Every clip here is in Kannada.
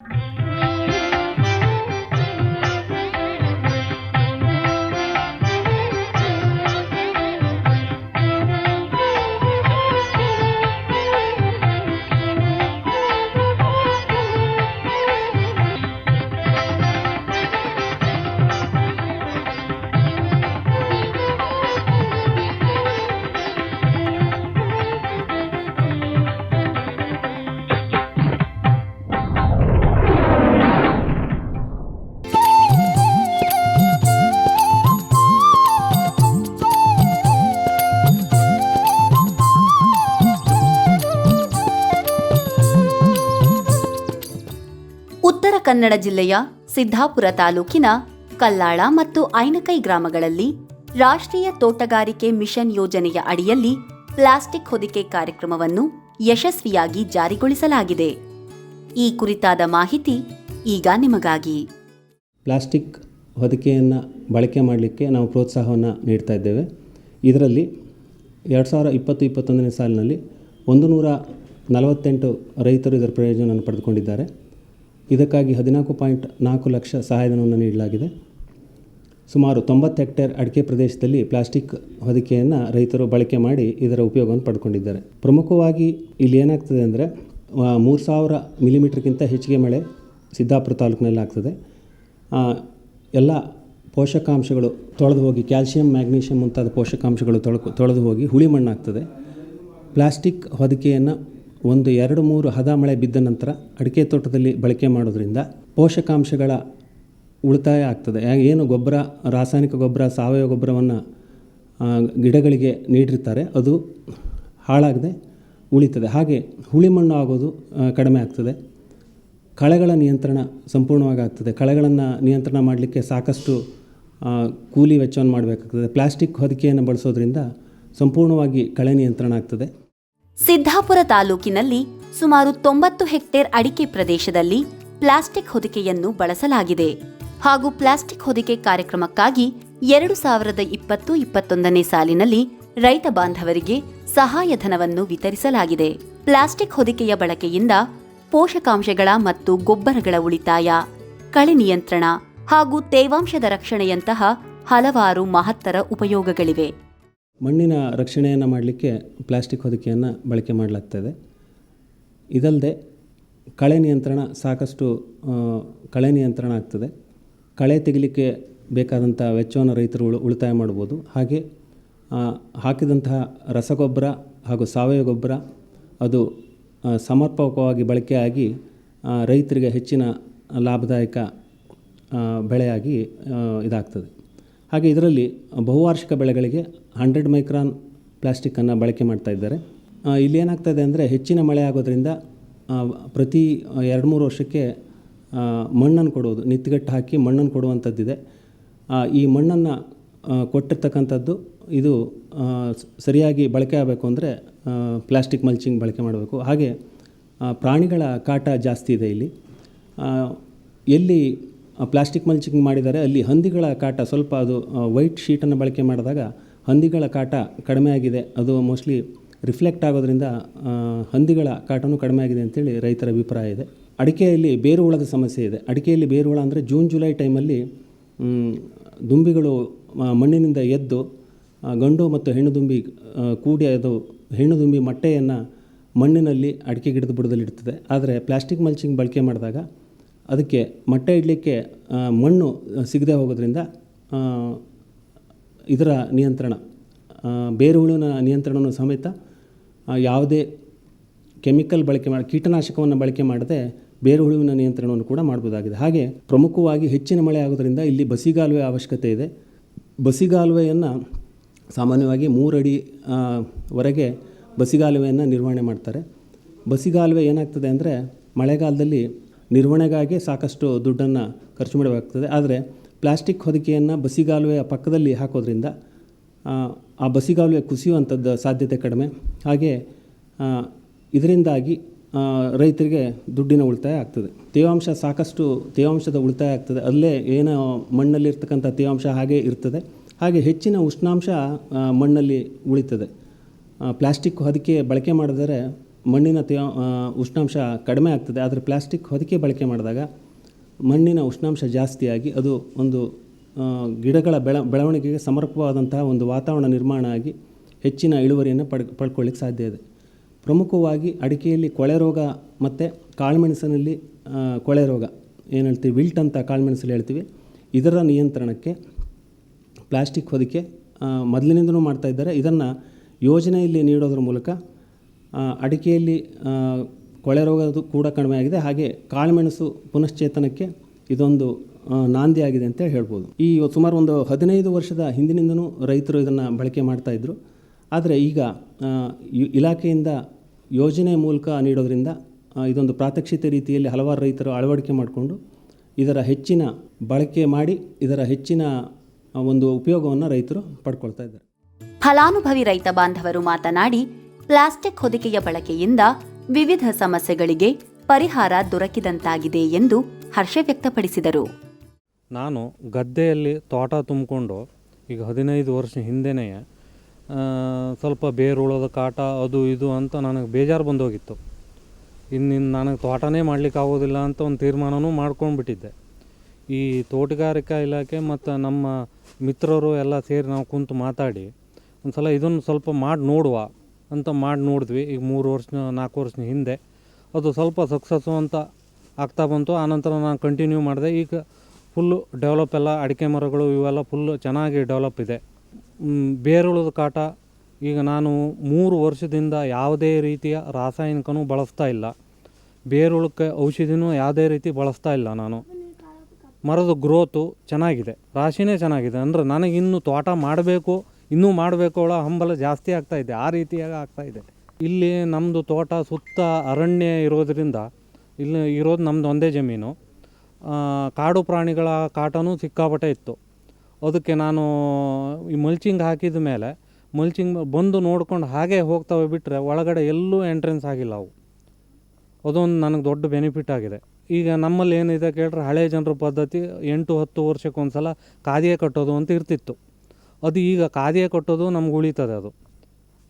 ಉತ್ತರ ಕನ್ನಡ ಜಿಲ್ಲೆಯ ಸಿದ್ದಾಪುರ ತಾಲೂಕಿನ ಕಲ್ಲಾಳ ಮತ್ತು ಐನಕೈ ಗ್ರಾಮಗಳಲ್ಲಿ ರಾಷ್ಟ್ರೀಯ ತೋಟಗಾರಿಕೆ ಮಿಷನ್ ಯೋಜನೆಯ ಅಡಿಯಲ್ಲಿ ಪ್ಲಾಸ್ಟಿಕ್ ಹೊದಿಕೆ ಕಾರ್ಯಕ್ರಮವನ್ನು ಯಶಸ್ವಿಯಾಗಿ ಜಾರಿಗೊಳಿಸಲಾಗಿದೆ. ಈ ಕುರಿತಾದ ಮಾಹಿತಿ ಈಗ ನಿಮಗಾಗಿ. ಪ್ಲಾಸ್ಟಿಕ್ ಹೊದಿಕೆಯನ್ನು ಬಳಕೆ ಮಾಡಲಿಕ್ಕೆ ನಾವು ಪ್ರೋತ್ಸಾಹವನ್ನು ನೀಡ್ತಾ ಇದ್ದೇವೆ. ಇದರಲ್ಲಿ ಎರಡು ಸಾವಿರ ಇಪ್ಪತ್ತು ಇಪ್ಪತ್ತೊಂದನೇ ಸಾಲಿನಲ್ಲಿ ಒಂದು ನೂರ ನಲವತ್ತೆಂಟು ರೈತರು ಇದರ ಪ್ರಯೋಜನವನ್ನು ಪಡೆದುಕೊಂಡಿದ್ದಾರೆ. ಇದಕ್ಕಾಗಿ ಹದಿನಾಲ್ಕು ಪಾಯಿಂಟ್ ನಾಲ್ಕು ಲಕ್ಷ ಸಹಾಯಧನವನ್ನು ನೀಡಲಾಗಿದೆ. ಸುಮಾರು ತೊಂಬತ್ತು ಹೆಕ್ಟೇರ್ ಅಡಿಕೆ ಪ್ರದೇಶದಲ್ಲಿ ಪ್ಲಾಸ್ಟಿಕ್ ಹೊದಿಕೆಯನ್ನು ರೈತರು ಬಳಕೆ ಮಾಡಿ ಇದರ ಉಪಯೋಗವನ್ನು ಪಡ್ಕೊಂಡಿದ್ದಾರೆ. ಪ್ರಮುಖವಾಗಿ ಇಲ್ಲಿ ಏನಾಗ್ತದೆ ಅಂದರೆ ಮೂರು ಸಾವಿರ ಮಿಲಿಮೀಟ್ರ್ಗಿಂತ ಹೆಚ್ಚಿಗೆ ಮಳೆ ಸಿದ್ದಾಪುರ ತಾಲೂಕಿನಲ್ಲಿ ಆಗ್ತದೆ. ಎಲ್ಲ ಪೋಷಕಾಂಶಗಳು ತೊಳೆದು ಹೋಗಿ, ಕ್ಯಾಲ್ಸಿಯಂ, ಮ್ಯಾಗ್ನೀಷಿಯಂ ಮುಂತಾದ ಪೋಷಕಾಂಶಗಳು ತೊಳಕು, ತೊಳೆದು ಹೋಗಿ ಹುಳಿ ಮಣ್ಣಾಗ್ತದೆ. ಪ್ಲಾಸ್ಟಿಕ್ ಹೊದಿಕೆಯನ್ನು ಒಂದು ಎರಡು ಮೂರು ಹದ ಮಳೆ ಬಿದ್ದ ನಂತರ ಅಡಿಕೆ ತೋಟದಲ್ಲಿ ಬಳಕೆ ಮಾಡೋದ್ರಿಂದ ಪೋಷಕಾಂಶಗಳ ಉಳಿತಾಯ ಆಗ್ತದೆ. ಏನು ಗೊಬ್ಬರ, ರಾಸಾಯನಿಕ ಗೊಬ್ಬರ, ಸಾವಯವ ಗೊಬ್ಬರವನ್ನು ಗಿಡಗಳಿಗೆ ನೀಡಿರ್ತಾರೆ, ಅದು ಹಾಳಾಗದೆ ಉಳಿತದೆ. ಹಾಗೆ ಹುಳಿ ಮಣ್ಣು ಆಗೋದು ಕಡಿಮೆ ಆಗ್ತದೆ. ಕಳೆಗಳ ನಿಯಂತ್ರಣ ಸಂಪೂರ್ಣವಾಗಿ ಆಗ್ತದೆ. ಕಳೆಗಳನ್ನು ನಿಯಂತ್ರಣ ಮಾಡಲಿಕ್ಕೆ ಸಾಕಷ್ಟು ಕೂಲಿ ವೆಚ್ಚವನ್ನು ಮಾಡಬೇಕಾಗ್ತದೆ. ಪ್ಲಾಸ್ಟಿಕ್ ಹೊದಿಕೆಯನ್ನು ಬಳಸೋದ್ರಿಂದ ಸಂಪೂರ್ಣವಾಗಿ ಕಳೆ ನಿಯಂತ್ರಣ ಆಗ್ತದೆ. ಸಿದ್ದಾಪುರ ತಾಲೂಕಿನಲ್ಲಿ ಸುಮಾರು ತೊಂಬತ್ತು ಹೆಕ್ಟೇರ್ ಅಡಿಕೆ ಪ್ರದೇಶದಲ್ಲಿ ಪ್ಲಾಸ್ಟಿಕ್ ಹೊದಿಕೆಯನ್ನು ಬಳಸಲಾಗಿದೆ ಹಾಗೂ ಪ್ಲಾಸ್ಟಿಕ್ ಹೊದಿಕೆ ಕಾರ್ಯಕ್ರಮಕ್ಕಾಗಿ ಎರಡು ಸಾವಿರದ ಇಪ್ಪತ್ತು ಇಪ್ಪತ್ತೊಂದನೇ ಸಾಲಿನಲ್ಲಿ ರೈತ ಬಾಂಧವರಿಗೆ ಸಹಾಯಧನವನ್ನು ವಿತರಿಸಲಾಗಿದೆ. ಪ್ಲಾಸ್ಟಿಕ್ ಹೊದಿಕೆಯ ಬಳಕೆಯಿಂದ ಪೋಷಕಾಂಶಗಳ ಮತ್ತು ಗೊಬ್ಬರಗಳ ಉಳಿತಾಯ, ಕಳೆ ನಿಯಂತ್ರಣ ಹಾಗೂ ತೇವಾಂಶದ ರಕ್ಷಣೆಯಂತಹ ಹಲವಾರು ಮಹತ್ತರ ಉಪಯೋಗಗಳಿವೆ. ಮಣ್ಣಿನ ರಕ್ಷಣೆಯನ್ನು ಮಾಡಲಿಕ್ಕೆ ಪ್ಲಾಸ್ಟಿಕ್ ಹೊದಿಕೆಯನ್ನು ಬಳಕೆ ಮಾಡಲಾಗ್ತದೆ. ಇದಲ್ಲದೆ ಕಳೆ ನಿಯಂತ್ರಣ ಸಾಕಷ್ಟು ಕಳೆ ನಿಯಂತ್ರಣ ಆಗ್ತದೆ. ಕಳೆ ತೆಗಿಲಿಕ್ಕೆ ಬೇಕಾದಂಥ ವೆಚ್ಚವನ್ನು ರೈತರು ಉಳು, ಉಳಿತಾಯ ಮಾಡ್ಬೋದು. ಹಾಗೆ ಹಾಕಿದಂತಹ ರಸಗೊಬ್ಬರ ಹಾಗೂ ಸಾವಯವ ಗೊಬ್ಬರ ಅದು ಸಮರ್ಪಕವಾಗಿ ಬಳಕೆಯಾಗಿ ರೈತರಿಗೆ ಹೆಚ್ಚಿನ ಲಾಭದಾಯಕ ಬೆಳೆಯಾಗಿ ಇದಾಗ್ತದೆ. ಹಾಗೆ ಇದರಲ್ಲಿ ಬಹುವಾರ್ಷಿಕ ಬೆಳೆಗಳಿಗೆ ಹಂಡ್ರೆಡ್ ಮೈಕ್ರಾನ್ ಪ್ಲಾಸ್ಟಿಕ್ಕನ್ನು ಬಳಕೆ ಮಾಡ್ತಾ ಇದ್ದಾರೆ. ಇಲ್ಲಿ ಏನಾಗ್ತಾಯಿದೆ ಅಂದರೆ ಹೆಚ್ಚಿನ ಮಳೆ ಆಗೋದ್ರಿಂದ ಪ್ರತಿ ಎರಡು ಮೂರು ವರ್ಷಕ್ಕೆ ಮಣ್ಣನ್ನು ಕೊಡೋದು ನಿತ್ಗಟ್ಟು ಹಾಕಿ ಮಣ್ಣನ್ನು ಕೊಡುವಂಥದ್ದಿದೆ. ಈ ಮಣ್ಣನ್ನು ಕೊಟ್ಟಿರ್ತಕ್ಕಂಥದ್ದು ಇದು ಸರಿಯಾಗಿ ಬಳಕೆ ಆಗಬೇಕು ಅಂದರೆ ಪ್ಲಾಸ್ಟಿಕ್ ಮಲ್ಚಿಂಗ್ ಬಳಕೆ ಮಾಡಬೇಕು. ಹಾಗೆ ಪ್ರಾಣಿಗಳ ಕಾಟ ಜಾಸ್ತಿ ಇದೆ ಇಲ್ಲಿ. ಎಲ್ಲಿ ಪ್ಲಾಸ್ಟಿಕ್ ಮಲ್ಚಿಂಗ್ ಮಾಡಿದ್ದಾರೆ ಅಲ್ಲಿ ಹಂದಿಗಳ ಕಾಟ ಸ್ವಲ್ಪ ಅದು ವೈಟ್ ಶೀಟನ್ನು ಬಳಕೆ ಮಾಡಿದಾಗ ಹಂದಿಗಳ ಕಾಟ ಕಡಿಮೆ ಆಗಿದೆ. ಅದು ಮೋಸ್ಟ್ಲಿ ರಿಫ್ಲೆಕ್ಟ್ ಆಗೋದ್ರಿಂದ ಹಂದಿಗಳ ಕಾಟನೂ ಕಡಿಮೆ ಆಗಿದೆ ಅಂತೇಳಿ ರೈತರ ಅಭಿಪ್ರಾಯ ಇದೆ. ಅಡಿಕೆಯಲ್ಲಿ ಬೇರು ಹುಳದ ಸಮಸ್ಯೆ ಇದೆ. ಅಡಿಕೆಯಲ್ಲಿ ಬೇರು ಹುಳ ಅಂದರೆ ಜೂನ್, ಜುಲೈ ಟೈಮಲ್ಲಿ ದುಂಬಿಗಳು ಮಣ್ಣಿನಿಂದ ಎದ್ದು ಗಂಡು ಮತ್ತು ಹೆಣ್ಣು ದುಂಬಿ ಕೂಡಿ ಅದು ಹೆಣ್ಣು ದುಂಬಿ ಮೊಟ್ಟೆಯನ್ನು ಮಣ್ಣಿನಲ್ಲಿ ಅಡಿಕೆ ಗಿಡದ ಬುಡದಲ್ಲಿ ಇಡ್ತದೆ ಆದರೆ ಪ್ಲಾಸ್ಟಿಕ್ ಮಲ್ಚಿಂಗ್ ಬಳಕೆ ಮಾಡಿದಾಗ ಅದಕ್ಕೆ ಮೊಟ್ಟೆ ಇಡಲಿಕ್ಕೆ ಮಣ್ಣು ಸಿಗದೆ ಹೋಗೋದ್ರಿಂದ ಇದರ ನಿಯಂತ್ರಣ ಬೇರು ಬೇರುಹುಳುವಿನ ನಿಯಂತ್ರಣವನ್ನು ಸಮೇತ ಯಾವುದೇ ಕೆಮಿಕಲ್ ಬಳಕೆ ಮಾಡಿ, ಕೀಟನಾಶಕವನ್ನು ಬಳಕೆ ಮಾಡದೆ ಬೇರುಹುಳುವಿನ ನಿಯಂತ್ರಣವನ್ನು ಕೂಡ ಮಾಡ್ಬೋದಾಗಿದೆ. ಹಾಗೆ ಪ್ರಮುಖವಾಗಿ ಹೆಚ್ಚಿನ ಮಳೆ ಆಗೋದ್ರಿಂದ ಇಲ್ಲಿ ಬಸಿಗಾಲುವೆ ಅವಶ್ಯಕತೆ ಇದೆ. ಬಸಿಗಾಲುವೆಯನ್ನು ಸಾಮಾನ್ಯವಾಗಿ ಮೂರಡಿ ವರೆಗೆ ಬಸಿಗಾಲುವೆಯನ್ನು ನಿರ್ವಹಣೆ ಮಾಡ್ತಾರೆ. ಬಸಿಗಾಲುವೆ ಏನಾಗ್ತದೆ ಅಂದರೆ ಮಳೆಗಾಲದಲ್ಲಿ ನಿರ್ವಹಣೆಗಾಗಿ ಸಾಕಷ್ಟು ದುಡ್ಡನ್ನು ಖರ್ಚು ಮಾಡಬೇಕಾಗ್ತದೆ. ಆದರೆ ಪ್ಲಾಸ್ಟಿಕ್ ಹೊದಿಕೆಯನ್ನು ಬಸಿಗಾಲುವೆಯ ಪಕ್ಕದಲ್ಲಿ ಹಾಕೋದ್ರಿಂದ ಆ, ಬಸಿಗಾಲುವೆ ಕುಸಿಯುವಂಥದ್ದು ಸಾಧ್ಯತೆ ಕಡಿಮೆ. ಹಾಗೆ ಇದರಿಂದಾಗಿ ರೈತರಿಗೆ ದುಡ್ಡಿನ ಉಳಿತಾಯ ಆಗ್ತದೆ. ತೇವಾಂಶ ಸಾಕಷ್ಟು ತೇವಾಂಶದ ಉಳಿತಾಯ ಆಗ್ತದೆ. ಅಲ್ಲೇ ಏನು ಮಣ್ಣಲ್ಲಿರ್ತಕ್ಕಂಥ ತೇವಾಂಶ ಹಾಗೆ ಇರ್ತದೆ. ಹಾಗೆ ಹೆಚ್ಚಿನ ಉಷ್ಣಾಂಶ ಮಣ್ಣಲ್ಲಿ ಉಳಿತದೆ. ಪ್ಲಾಸ್ಟಿಕ್ ಹೊದಿಕೆ ಬಳಕೆ ಮಾಡಿದರೆ ಮಣ್ಣಿನ ತೇ ಉಷ್ಣಾಂಶ ಕಡಿಮೆ ಆಗ್ತದೆ, ಆದರೆ ಪ್ಲಾಸ್ಟಿಕ್ ಹೊದಿಕೆ ಬಳಕೆ ಮಾಡಿದಾಗ ಮಣ್ಣಿನ ಉಷ್ಣಾಂಶ ಜಾಸ್ತಿಯಾಗಿ ಅದು ಒಂದು ಗಿಡಗಳ ಬೆಳ, ಬೆಳವಣಿಗೆಗೆ ಸಮರ್ಪಕವಾದಂತಹ ಒಂದು ವಾತಾವರಣ ನಿರ್ಮಾಣ ಆಗಿ ಹೆಚ್ಚಿನ ಇಳುವರಿಯನ್ನು ಪಡ್, ಪಡ್ಕೊಳ್ಳಿಕ್ಕೆ ಸಾಧ್ಯ ಇದೆ. ಪ್ರಮುಖವಾಗಿ ಅಡಿಕೆಯಲ್ಲಿ ಕೊಳೆ ರೋಗ ಮತ್ತು ಕಾಳುಮೆಣಸಿನಲ್ಲಿ ಕೊಳೆ ರೋಗ, ಏನು ಹೇಳ್ತೀವಿ, ವಿಲ್ಟ್ ಅಂತ ಕಾಳುಮೆಣಸಲ್ಲಿ ಹೇಳ್ತೀವಿ, ಇದರ ನಿಯಂತ್ರಣಕ್ಕೆ ಪ್ಲಾಸ್ಟಿಕ್ ಹೊದಿಕೆ ಮೊದಲಿನಿಂದನೂ ಮಾಡ್ತಾ ಇದ್ದಾರೆ. ಇದನ್ನು ಯೋಜನೆಯಲ್ಲಿ ನೀಡೋದ್ರ ಮೂಲಕ ಅಡಿಕೆಯಲ್ಲಿ ಕೊಳೆ ರೋಗ ಕೂಡ ಕಡಿಮೆ ಆಗಿದೆ. ಹಾಗೆ ಕಾಳುಮೆಣಸು ಪುನಶ್ಚೇತನಕ್ಕೆ ಇದೊಂದು ನಾಂದಿಯಾಗಿದೆ ಅಂತ ಹೇಳ್ಬೋದು. ಈ ಸುಮಾರು ಒಂದು ಹದಿನೈದು ವರ್ಷದ ಹಿಂದಿನಿಂದನೂ ರೈತರು ಇದನ್ನು ಬಳಕೆ ಮಾಡ್ತಾಯಿದ್ರು ಆದರೆ ಈಗ ಇಲಾಖೆಯಿಂದ ಯೋಜನೆ ಮೂಲಕ ನೀಡೋದರಿಂದ ಇದೊಂದು ಪ್ರಾತ್ಯಕ್ಷಿತ ರೀತಿಯಲ್ಲಿ ಹಲವಾರು ರೈತರು ಅಳವಡಿಕೆ ಮಾಡಿಕೊಂಡು ಇದರ ಹೆಚ್ಚಿನ ಬಳಕೆ ಮಾಡಿ, ಇದರ ಹೆಚ್ಚಿನ ಒಂದು ಉಪಯೋಗವನ್ನು ರೈತರು ಪಡ್ಕೊಳ್ತಾ ಇದ್ದಾರೆ. ಫಲಾನುಭವಿ ರೈತ ಬಾಂಧವರು ಮಾತನಾಡಿ ಪ್ಲಾಸ್ಟಿಕ್ ಹೊದಿಕೆಯ ಬಳಕೆಯಿಂದ ವಿವಿಧ ಸಮಸ್ಯೆಗಳಿಗೆ ಪರಿಹಾರ ದೊರಕಿದಂತಾಗಿದೆ ಎಂದು ಹರ್ಷ ವ್ಯಕ್ತಪಡಿಸಿದರು. ನಾನು ಗದ್ದೆಯಲ್ಲಿ ತೋಟ ತುಂಬಿಕೊಂಡು ಈಗ ಹದಿನೈದು ವರ್ಷ ಹಿಂದೆನೆ ಸ್ವಲ್ಪ ಬೇರುಳೋದ ಕಾಟ, ಅದು ಇದು ಅಂತ ನನಗೆ ಬೇಜಾರು ಬಂದೋಗಿತ್ತು. ಇನ್ನಿನ್ನು ನನಗೆ ತೋಟನೇ ಮಾಡ್ಲಿಕ್ಕೆ ಆಗೋದಿಲ್ಲ ಅಂತ ಒಂದು ತೀರ್ಮಾನವೂ ಮಾಡ್ಕೊಂಡ್ಬಿಟ್ಟಿದ್ದೆ. ಈ ತೋಟಗಾರಿಕಾ ಇಲಾಖೆ ಮತ್ತು ನಮ್ಮ ಮಿತ್ರರು ಎಲ್ಲ ಸೇರಿ ನಾವು ಕುಂತು ಮಾತಾಡಿ ಒಂದು ಸಲ ಇದನ್ನು ಸ್ವಲ್ಪ ಮಾಡಿ ನೋಡುವ. ಅಂತ ಮಾಡಿ ನೋಡಿದ್ವಿ. ಈಗ ಮೂರು ವರ್ಷ, ನಾಲ್ಕು ವರ್ಷ ಹಿಂದೆ. ಅದು ಸ್ವಲ್ಪ ಸಕ್ಸಸ್ಸು ಅಂತ ಆಗ್ತಾ ಬಂತು. ಆನಂತರ ನಾನು ಕಂಟಿನ್ಯೂ ಮಾಡಿದೆ. ಈಗ ಫುಲ್ಲು ಡೆವಲಪ್ ಎಲ್ಲ, ಅಡಿಕೆ ಮರಗಳು ಇವೆಲ್ಲ ಫುಲ್ಲು ಚೆನ್ನಾಗಿ ಡೆವಲಪ್ ಇದೆ. ಬೇರುಳದ ಕಾಟ ಈಗ ನಾನು ಮೂರು ವರ್ಷದಿಂದ ಯಾವುದೇ ರೀತಿಯ ರಾಸಾಯನಿಕನೂ ಬಳಸ್ತಾ ಇಲ್ಲ. ಬೇರುಳಕ್ಕೆ ಔಷಧಿನೂ ಯಾವುದೇ ರೀತಿ ಬಳಸ್ತಾ ಇಲ್ಲ ನಾನು. ಮರದ ಗ್ರೋತು ಚೆನ್ನಾಗಿದೆ. ರಾಶಿನೇ ಚೆನ್ನಾಗಿದೆ. ಅಂದರೆ ನನಗಿನ್ನೂ ತೋಟ ಮಾಡಬೇಕು ಇನ್ನೂ ಮಾಡಬೇಕು ಅವಳ ಹಂಬಲ ಜಾಸ್ತಿ ಆಗ್ತಾ ಇದೆ, ಆ ರೀತಿಯಾಗಿ ಆಗ್ತಾ ಇದೆ. ಇಲ್ಲಿ ನಮ್ಮದು ತೋಟ ಸುತ್ತ ಅರಣ್ಯ ಇರೋದರಿಂದ ಇಲ್ಲಿ ಇರೋದು ನಮ್ಮದು ಒಂದೇ ಜಮೀನು. ಕಾಡು ಪ್ರಾಣಿಗಳ ಕಾಟನೂ ಸಿಕ್ಕಾಪಟ್ಟೆ ಇತ್ತು. ಅದಕ್ಕೆ ನಾನು ಈ ಮಲ್ಚಿಂಗ್ ಹಾಕಿದ ಮೇಲೆ ಮಲ್ಚಿಂಗ್ ಬಂದು ನೋಡ್ಕೊಂಡು ಹಾಗೆ ಹೋಗ್ತವೆ ಬಿಟ್ಟರೆ ಒಳಗಡೆ ಎಲ್ಲೂ ಎಂಟ್ರೆನ್ಸ್ ಆಗಿಲ್ಲ ಅವು. ಅದೊಂದು ನನಗೆ ದೊಡ್ಡ ಬೆನಿಫಿಟ್ ಆಗಿದೆ. ಈಗ ನಮ್ಮಲ್ಲಿ ಏನಿದೆ ಕೇಳಿದ್ರೆ ಹಳೆ ಜನರ ಪದ್ಧತಿ ಎಂಟು ಹತ್ತು ವರ್ಷಕ್ಕೊಂದು ಸಲ ಕಾದಿಗೆ ಕಟ್ಟೋದು ಅಂತ ಇರ್ತಿತ್ತು. ಅದು ಈಗ ಕಾದಿಯೇ ಕಟ್ಟೋದು ನಮ್ಗೆ ಉಳಿತದೆ ಅದು.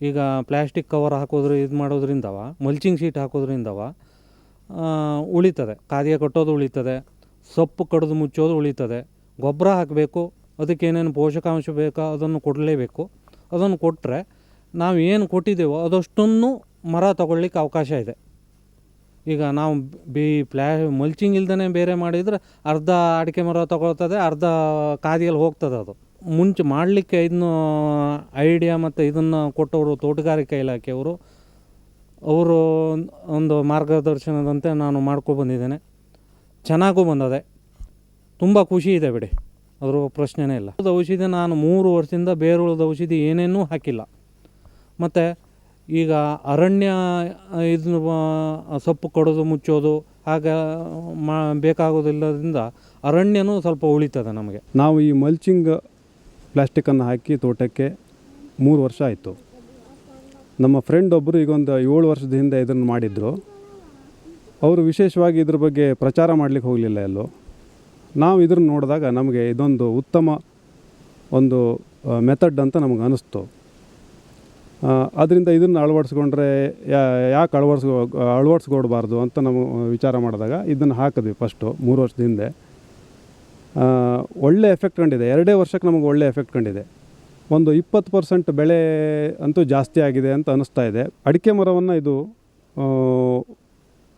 ಈಗ ಪ್ಲ್ಯಾಸ್ಟಿಕ್ ಕವರ್ ಹಾಕೋದ್ರ, ಇದು ಮಾಡೋದ್ರಿಂದವ ಮಲ್ಚಿಂಗ್ ಶೀಟ್ ಹಾಕೋದ್ರಿಂದವ ಉಳಿತದೆ. ಕಾದಿಯ ಕಟ್ಟೋದು ಉಳಿತದೆ. ಸೊಪ್ಪು ಕಡಿದು ಮುಚ್ಚೋದು ಉಳಿತದೆ. ಗೊಬ್ಬರ ಹಾಕಬೇಕು ಅದಕ್ಕೇನೇನು ಪೋಷಕಾಂಶ ಬೇಕೋ ಅದನ್ನು ಕೊಡಲೇಬೇಕು. ಅದನ್ನು ಕೊಟ್ಟರೆ ನಾವು ಏನು ಕೊಟ್ಟಿದ್ದೇವೋ ಅದಷ್ಟನ್ನು ಮರ ತಗೊಳ್ಳಿಕ್ಕೆ ಅವಕಾಶ ಇದೆ. ಈಗ ನಾವು ಬಿ ಪ್ಲ್ಯಾ ಮಲ್ಚಿಂಗ್ ಇಲ್ದೇ ಬೇರೆ ಮಾಡಿದರೆ ಅರ್ಧ ಅಡಿಕೆ ಮರ ತಗೊಳ್ತದೆ, ಅರ್ಧ ಕಾದಿಯಲ್ಲಿ ಹೋಗ್ತದೆ ಅದು. ಮುಂಚೆ ಮಾಡಲಿಕ್ಕೆ ಇದನ್ನು ಐಡಿಯಾ ಮತ್ತು ಇದನ್ನು ಕೊಟ್ಟವರು ತೋಟಗಾರಿಕೆ ಇಲಾಖೆಯವರು, ಅವರು ಒಂದು ಮಾರ್ಗದರ್ಶನದಂತೆ ನಾನು ಮಾಡ್ಕೊಬಂದಿದ್ದೇನೆ ಚೆನ್ನಾಗೂ ಬಂದದೆ. ತುಂಬ ಖುಷಿ ಇದೆ ಬಿಡಿ. ಅದ್ರ ಪ್ರಶ್ನೆನೇ ಇಲ್ಲ. ಔಷಧಿ ನಾನು ಮೂರು ವರ್ಷದಿಂದ ಬೇರುಳದ ಔಷಧಿ ಏನೇನೂ ಹಾಕಿಲ್ಲ. ಮತ್ತು ಈಗ ಅರಣ್ಯ ಇದನ್ನು ಸೊಪ್ಪು ಕಡೋದು, ಮುಚ್ಚೋದು, ಹಾಗೆ ಮಾ ಬೇಕಾಗೋದಿಲ್ಲದ್ರಿಂದ ಅರಣ್ಯನೂ ಸ್ವಲ್ಪ ಉಳಿತದೆ ನಮಗೆ. ನಾವು ಈ ಮಲ್ಚಿಂಗ್ ಪ್ಲಾಸ್ಟಿಕ್ಕನ್ನು ಹಾಕಿ ತೋಟಕ್ಕೆ ಮೂರು ವರ್ಷ ಆಯಿತು. ನಮ್ಮ ಫ್ರೆಂಡ್ ಒಬ್ಬರು ಈಗ ಒಂದು ಏಳು ವರ್ಷದ ಹಿಂದೆ ಇದನ್ನು ಮಾಡಿದರು. ಅವರು ವಿಶೇಷವಾಗಿ ಇದ್ರ ಬಗ್ಗೆ ಪ್ರಚಾರ ಮಾಡಲಿಕ್ಕೆ ಹೋಗಲಿಲ್ಲ ಎಲ್ಲೋ. ನಾವು ಇದನ್ನು ನೋಡಿದಾಗ ನಮಗೆ ಇದೊಂದು ಉತ್ತಮ ಒಂದು ಮೆಥಡ್ ಅಂತ ನಮಗೆ ಅನ್ನಿಸ್ತು ಅದರಿಂದ ಇದನ್ನು ಅಳವಡಿಸ್ಕೊಂಡ್ರೆ ಯಾಕೆ ಅಳವಡಿಸ್ಕೊ ಅಳವಡಿಸ್ಕೊಡ್ಬಾರ್ದು ಅಂತ ನಾವು ವಿಚಾರ ಮಾಡಿದಾಗ ಇದನ್ನು ಹಾಕಿದ್ವಿ ಫಸ್ಟು ಮೂರು ವರ್ಷದ ಹಿಂದೆ. ಒಳ್ಳೆ ಎಫೆಕ್ಟ್ ಕಂಡಿದೆ. ಎರಡೇ ವರ್ಷಕ್ಕೆ ನಮಗೆ ಒಳ್ಳೆ ಎಫೆಕ್ಟ್ ಕಂಡಿದೆ. ಒಂದು ಇಪ್ಪತ್ತು ಪರ್ಸೆಂಟ್ ಬೆಳೆ ಅಂತೂ ಜಾಸ್ತಿ ಆಗಿದೆ ಅಂತ ಅನ್ನಿಸ್ತಾ ಇದೆ. ಅಡಿಕೆ ಮರವನ್ನು ಇದು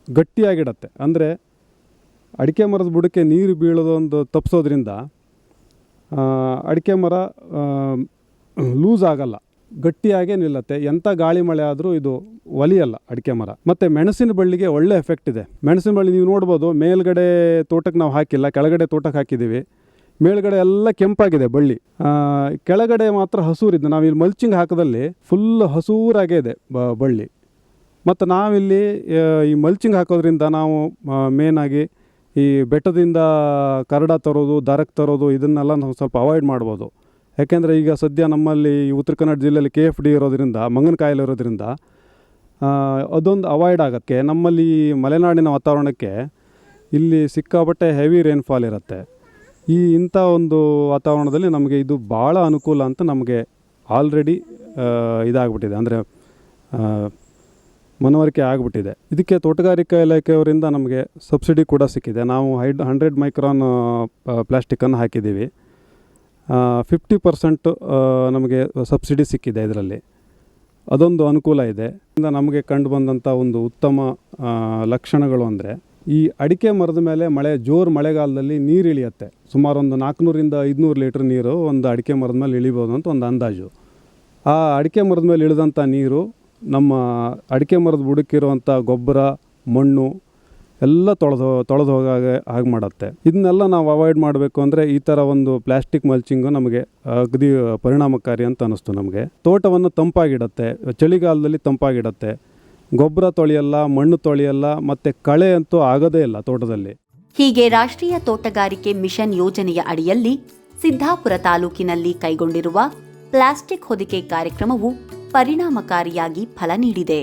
ಗಟ್ಟಿಯಾಗಿಡತ್ತೆ. ಅಂದರೆ ಅಡಿಕೆ ಮರದ ಬುಡಕ್ಕೆ ನೀರು ಬೀಳೋದೊಂದು ತಪ್ಪಿಸೋದ್ರಿಂದ ಅಡಿಕೆ ಮರ ಲೂಸ್ ಆಗಲ್ಲ. ಗಟ್ಟಿಯಾಗೇ ನಿಲ್ಲತ್ತೆ. ಎಂಥ ಗಾಳಿ ಮಳೆ ಆದರೂ ಇದು ಒಲಿಯಲ್ಲ ಅಡಿಕೆ ಮರ. ಮತ್ತು ಮೆಣಸಿನ ಬಳ್ಳಿಗೆ ಒಳ್ಳೆ ಎಫೆಕ್ಟ್ ಇದೆ. ಮೆಣಸಿನ ಬಳ್ಳಿ ನೀವು ನೋಡ್ಬೋದು, ಮೇಲ್ಗಡೆ ತೋಟಕ್ಕೆ ನಾವು ಹಾಕಿಲ್ಲ, ಕೆಳಗಡೆ ತೋಟಕ್ಕೆ ಹಾಕಿದ್ದೀವಿ. ಮೇಲ್ಗಡೆ ಎಲ್ಲ ಕೆಂಪಾಗಿದೆ ಬಳ್ಳಿ. ಕೆಳಗಡೆ ಮಾತ್ರ ಹಸೂರಿದ್ದು. ನಾವು ಇಲ್ಲಿ ಮಲ್ಚಿಂಗ್ ಹಾಕದಲ್ಲಿ ಫುಲ್ ಹಸೂರಾಗೇ ಇದೆ ಬಳ್ಳಿ. ಮತ್ತು ನಾವಿಲ್ಲಿ ಈ ಮಲ್ಚಿಂಗ್ ಹಾಕೋದ್ರಿಂದ ನಾವು ಮೇನಾಗಿ ಈ ಬೆಟ್ಟದಿಂದ ಕರಡ ತರೋದು, ದರಕ್ಕೆ ತರೋದು, ಇದನ್ನೆಲ್ಲ ನಾವು ಸ್ವಲ್ಪ ಅವಾಯ್ಡ್ ಮಾಡ್ಬೋದು. ಯಾಕೆಂದರೆ ಈಗ ಸದ್ಯ ನಮ್ಮಲ್ಲಿ ಉತ್ತರ ಕನ್ನಡ ಜಿಲ್ಲೆಯಲ್ಲಿ ಕೆ ಎಫ್ ಡಿ ಇರೋದ್ರಿಂದ, ಮಂಗನ ಕಾಯಿಲೆ ಇರೋದ್ರಿಂದ ಅದೊಂದು ಅವಾಯ್ಡ್ ಆಗೋಕ್ಕೆ, ನಮ್ಮಲ್ಲಿ ಮಲೆನಾಡಿನ ವಾತಾವರಣಕ್ಕೆ ಇಲ್ಲಿ ಸಿಕ್ಕಾಪಟ್ಟೆ ಹೆವಿ ರೈನ್ಫಾಲ್ ಇರುತ್ತೆ. ಈ ಇಂಥ ಒಂದು ವಾತಾವರಣದಲ್ಲಿ ನಮಗೆ ಇದು ಭಾಳ ಅನುಕೂಲ ಅಂತ ನಮಗೆ ಆಲ್ರೆಡಿ ಇದಾಗ್ಬಿಟ್ಟಿದೆ. ಅಂದರೆ ಮನವರಿಕೆ ಆಗಿಬಿಟ್ಟಿದೆ. ಇದಕ್ಕೆ ತೋಟಗಾರಿಕಾ ಇಲಾಖೆಯವರಿಂದ ನಮಗೆ ಸಬ್ಸಿಡಿ ಕೂಡ ಸಿಕ್ಕಿದೆ. ನಾವು ಹೈಡ್ ಹಂಡ್ರೆಡ್ ಮೈಕ್ರಾನ್ ಪ್ಲಾಸ್ಟಿಕ್ಕನ್ನು ಹಾಕಿದ್ದೀವಿ. ಫಿಫ್ಟಿ ಪರ್ಸೆಂಟ್ ನಮಗೆ ಸಬ್ಸಿಡಿ ಸಿಕ್ಕಿದೆ ಇದರಲ್ಲಿ. ಅದೊಂದು ಅನುಕೂಲ ಇದೆ. ಇಂದ ನಮಗೆ ಕಂಡು ಬಂದಂಥ ಒಂದು ಉತ್ತಮ ಲಕ್ಷಣಗಳು ಅಂದರೆ, ಈ ಅಡಿಕೆ ಮರದ ಮೇಲೆ ಮಳೆ, ಜೋರು ಮಳೆಗಾಲದಲ್ಲಿ ನೀರು ಇಳಿಯುತ್ತೆ. ಸುಮಾರು ಒಂದು ನಾಲ್ಕುನೂರಿಂದ ಐದುನೂರು ಲೀಟ್ರ್ ನೀರು ಒಂದು ಅಡಿಕೆ ಮರದ ಮೇಲೆ ಇಳಿಬೋದು ಅಂತ ಒಂದು ಅಂದಾಜು. ಆ ಅಡಿಕೆ ಮರದ ಮೇಲೆ ಇಳಿದಂಥ ನೀರು ನಮ್ಮ ಅಡಿಕೆ ಮರದ ಬುಡಕ್ಕಿರುವಂಥ ಗೊಬ್ಬರ, ಮಣ್ಣು ಎಲ್ಲ ತೊಳೆದು ತೊಳೆದು ಹೋಗಾಗ, ಹಾಗೆ ಮಾಡುತ್ತೆ. ಇದನ್ನೆಲ್ಲ ನಾವು ಅವಾಯ್ಡ್ ಮಾಡಬೇಕು ಅಂದರೆ ಈ ಥರ ಒಂದು ಪ್ಲಾಸ್ಟಿಕ್ ಮಲ್ಚಿಂಗು ನಮಗೆ ಅಗದಿ, ಪರಿಣಾಮಕಾರಿ ಅಂತ ಅನ್ನಿಸ್ತು ನಮಗೆ. ತೋಟವನ್ನು ತಂಪಾಗಿಡತ್ತೆ, ಚಳಿಗಾಲದಲ್ಲಿ ತಂಪಾಗಿಡತ್ತೆ. ಗೊಬ್ಬರ ತೊಳೆಯಲ್ಲ, ಮಣ್ಣು ತೊಳೆಯಲ್ಲ, ಮತ್ತು ಕಳೆ ಅಂತೂ ಆಗೋದೇ ಇಲ್ಲ ತೋಟದಲ್ಲಿ. ಹೀಗೆ ರಾಷ್ಟ್ರೀಯ ತೋಟಗಾರಿಕೆ ಮಿಷನ್ ಯೋಜನೆಯ ಅಡಿಯಲ್ಲಿ ಸಿದ್ದಾಪುರ ತಾಲೂಕಿನಲ್ಲಿ ಕೈಗೊಂಡಿರುವ ಪ್ಲಾಸ್ಟಿಕ್ ಹೊದಿಕೆ ಕಾರ್ಯಕ್ರಮವು ಪರಿಣಾಮಕಾರಿಯಾಗಿ ಫಲ ನೀಡಿದೆ.